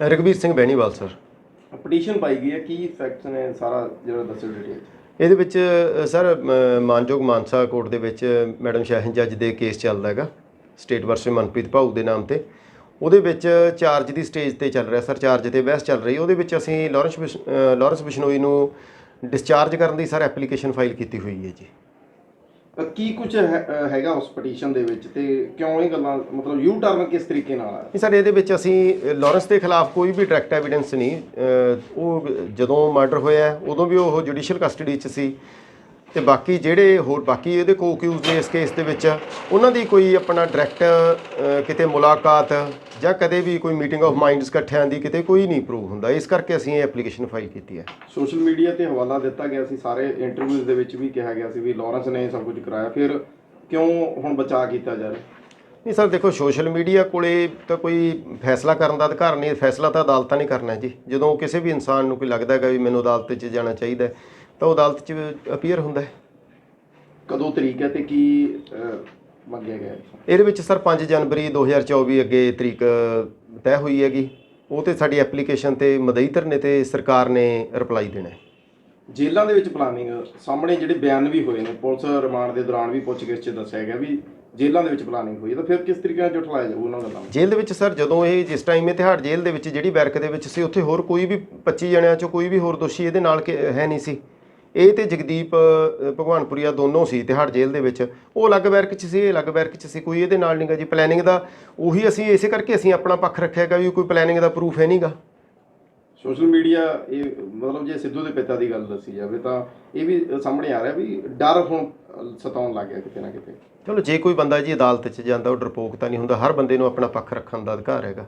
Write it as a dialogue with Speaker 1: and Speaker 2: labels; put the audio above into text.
Speaker 1: ਰਗਵੀਰ Singh Beniwal sir.
Speaker 2: Petition ਪਾਈ ਗਈ ਹੈ ਕੀ ਫੈਕਟਸ ਨੇ ਸਾਰਾ ਜਿਹੜਾ ਦੱਸੋ ਡਿਟੇਲ
Speaker 1: ਇਹਦੇ ਵਿੱਚ ਸਰ ਮਾਨਯੋਗ ਮਾਨਸਾ ਕੋਰਟ ਦੇ ਵਿੱਚ ਮੈਡਮ ਸ਼ਾਹੀਨ ਜੱਜ ਦੇ ਕੇਸ ਚੱਲਦਾ ਹੈਗਾ ਸਟੇਟ ਵਰਸਸ ਮਨਪ੍ਰੀਤ ਭਾਊ ਦੇ ਨਾਮ ਤੇ। ਉਹਦੇ ਵਿੱਚ ਚਾਰਜ ਦੀ ਸਟੇਜ ਤੇ ਚੱਲ ਰਿਹਾ ਸਰ ਚਾਰਜ ਤੇ ਬਹਿਸ ਚੱਲ ਰਹੀ ਉਹਦੇ ਵਿੱਚ ਅਸੀਂ ਲਾਰੈਂਸ ਲਾਰੈਂਸ ਬਿਸ਼ਨੋਈ ਨੂੰ ਡਿਸਚਾਰਜ ਕਰਨ ਦੀ ਸਰ ਐਪਲੀਕੇਸ਼ਨ ਫਾਈਲ ਕੀਤੀ ਹੋਈ ਹੈ ਜੀ।
Speaker 2: ਕੀ ਕੁਝ ਹੈਗਾ ਉਸ ਪਟੀਸ਼ਨ ਦੇ ਵਿੱਚ ਤੇ ਕਿਉਂ ਇਹ ਗੱਲਾਂ ਮਤਲਬ ਯੂ ਟਰਨ ਕਿਸ ਤਰੀਕੇ ਨਾਲ ਆ
Speaker 1: ਸਰ ਇਹਦੇ ਵਿੱਚ ਅਸੀਂ ਅ, ਲਾਰੈਂਸ ਦੇ ਖਿਲਾਫ ਕੋਈ ਵੀ ਡਾਇਰੈਕਟ ਐਵੀਡੈਂਸ ਨਹੀਂ ਉਹ ਜਦੋਂ ਮਰਡਰ ਹੋਇਆ ਉਦੋਂ ਵੀ ਉਹ ਜੁਡੀਸ਼ੀਅਲ ਕਸਟਡੀ 'ਚ ਸੀ। ਤੇ ਬਾਕੀ ਜਿਹੜੇ ਹੋਰ ਬਾਕੀ ਇਹਦੇ ਕੋ ਅਕਿਊਜ਼ ਨੇ ਇਸ ਕੇਸ ਦੇ ਵਿੱਚ ਉਹਨਾਂ ਦੀ ਕੋਈ ਆਪਣਾ ਡਾਇਰੈਕਟ ਕਿਤੇ ਮੁਲਾਕਾਤ ਜਾਂ ਕਦੇ ਵੀ ਕੋਈ ਮੀਟਿੰਗ ਆਫ ਮਾਈਂਡਸ ਇਕੱਠਿਆਂ ਦੀ ਕਿਤੇ ਕੋਈ ਨਹੀਂ ਪ੍ਰੂਵ ਹੁੰਦਾ। ਇਸ ਕਰਕੇ ਅਸੀਂ ਇਹ ਐਪਲੀਕੇਸ਼ਨ ਫਾਈਲ ਕੀਤੀ ਹੈ।
Speaker 2: ਸੋਸ਼ਲ ਮੀਡੀਆ ਤੇ ਹਵਾਲਾ ਦਿੱਤਾ ਗਿਆ ਸੀ ਸਾਰੇ ਇੰਟਰਵਿਊਜ਼ ਦੇ ਵਿੱਚ ਵੀ ਕਿਹਾ ਗਿਆ ਸੀ ਵੀ ਲਾਰੈਂਸ ਨੇ ਸਭ ਕੁਝ ਕਰਾਇਆ। ਫਿਰ ਕਿਉਂ ਹੁਣ ਬਚਾਅ ਕੀਤਾ ਜਾ ਰਿਹਾ?
Speaker 1: ਨਹੀਂ ਸਰ ਦੇਖੋ ਸੋਸ਼ਲ ਮੀਡੀਆ ਕੋਲੇ ਤਾਂ ਕੋਈ ਫੈਸਲਾ ਕਰਨ ਦਾ ਅਧਿਕਾਰ ਨਹੀਂ ਫੈਸਲਾ ਤਾਂ ਅਦਾਲਤਾਂ ਨੇ ਕਰਨਾ ਜੀ। ਜਦੋਂ ਕਿਸੇ ਵੀ ਇਨਸਾਨ ਨੂੰ ਕੋਈ ਲੱਗਦਾ ਹੈਗਾ ਵੀ ਮੈਨੂੰ ਅਦਾਲਤ 'ਚ ਜਾਣਾ ਚਾਹੀਦਾ ਹੈ, ਤਾਂ ਉਹ ਅਦਾਲਤ 'ਚ ਅਪੀਅਰ ਹੁੰਦਾ ਹੈ।
Speaker 2: ਕਦੋਂ ਤਰੀਕ ਹੈ ਤੇ ਕੀ ਅਹ, ਮੰਗਿਆ ਗਿਆ ਹੈ?
Speaker 1: ਇਹਦੇ ਵਿੱਚ ਸਰ 5 ਜਨਵਰੀ 2024 ਅੱਗੇ ਤਰੀਕ ਤੈਅ ਹੋਈ ਹੈਗੀ। ਉਹ ਤੇ ਸਾਡੀ ਐਪਲੀਕੇਸ਼ਨ ਤੇ ਮਦਈ ਧਰਨੇ ਤੇ ਸਰਕਾਰ ਨੇ ਰਿਪਲਾਈ ਦੇਣਾ ਹੈ।
Speaker 2: ਜੇਲ੍ਹਾਂ ਦੇ ਵਿੱਚ ਪਲਾਨਿੰਗ ਸਾਹਮਣੇ ਜਿਹੜੇ ਬਿਆਨ ਵੀ ਹੋਏ ਨੇ ਪੁਲਿਸ ਰਿਮਾਂਡ ਦੇ ਦੌਰਾਨ ਵੀ ਪੁੱਛਗਿੱਛ 'ਚ ਦੱਸਿਆ ਗਿਆ ਵੀ ਜੇਲ੍ਹਾਂ ਦੇ ਵਿੱਚ ਪਲਾਨਿੰਗ ਹੋਈ ਹੈ ਤਾਂ ਫਿਰ ਕਿਸ ਤਰੀਕੇ ਨਾਲ ਜੁਟਲਾਇਆ ਜਾਊ ਉਹਨਾਂ ਗੱਲਾਂ ਨੂੰ?
Speaker 1: ਜੇਲ੍ਹ ਦੇ ਵਿੱਚ ਸਰ ਜਦੋਂ ਇਹ ਜਿਸ ਟਾਈਮ ਇਹ ਤਿਹਾੜ ਜੇਲ੍ਹ ਦੇ ਵਿੱਚ ਜਿਹੜੀ ਬੈਰਕ ਦੇ ਵਿੱਚ ਸੀ ਉੱਥੇ ਹੋਰ ਕੋਈ ਵੀ 25 ਜਣਿਆਂ ਚੋਂ ਕੋਈ ਵੀ ਹੋਰ ਦੋਸ਼ੀ ਇਹਦੇ ਨਾਲ ਕਿ- ਹੈ ਨਹੀਂ ਸੀ। ਇਹ ਤੇ ਜਗਦੀਪ ਭਗਵਾਨਪੁਰੀਆ ਦੋਨੋਂ ਸੀ ਤਿਹਾੜ ਜੇਲ੍ਹ ਦੇ ਵਿੱਚ। ਉਹ ਅਲੱਗ ਬੈਰਕ 'ਚ ਸੀ ਇਹ ਅਲੱਗ ਬੈਰਕ 'ਚ ਸੀ ਕੋਈ ਇਹਦੇ ਨਾਲ ਨਹੀਂਗਾ ਜੀ। ਪਲੈਨਿੰਗ ਦਾ ਉਹੀ ਅਸੀਂ ਇਸੇ ਕਰਕੇ ਅਸੀਂ ਆਪਣਾ ਪੱਖ ਰੱਖਿਆਗਾ ਵੀ ਕੋਈ ਪਲੈਨਿੰਗ ਦਾ ਪ੍ਰੂਫ ਹੈ ਨਹੀਂਗਾ
Speaker 2: ਸੋਸ਼ਲ ਮੀਡੀਆ ਇਹ ਮਤਲਬ ਜੇ ਸਿੱਧੂ ਦੇ ਪਿਤਾ ਦੀ ਗੱਲ ਦੱਸੀ ਜਾਵੇ ਤਾਂ ਇਹ ਵੀ ਸਾਹਮਣੇ ਆ ਰਿਹਾ ਵੀ ਡਰ ਹੁਣ ਸਤਾਉਣ ਲੱਗ ਗਿਆ ਕਿਤੇ ਨਾ ਕਿਤੇ।
Speaker 1: ਚਲੋ ਜੇ ਕੋਈ ਬੰਦਾ ਜੀ ਅਦਾਲਤ 'ਚ ਜਾਂਦਾ ਉਹ ਡਰਪੋਕ ਤਾਂ ਨਹੀਂ ਹੁੰਦਾ। ਹਰ ਬੰਦੇ ਨੂੰ ਆਪਣਾ ਪੱਖ ਰੱਖਣ ਦਾ ਅਧਿਕਾਰ ਹੈਗਾ।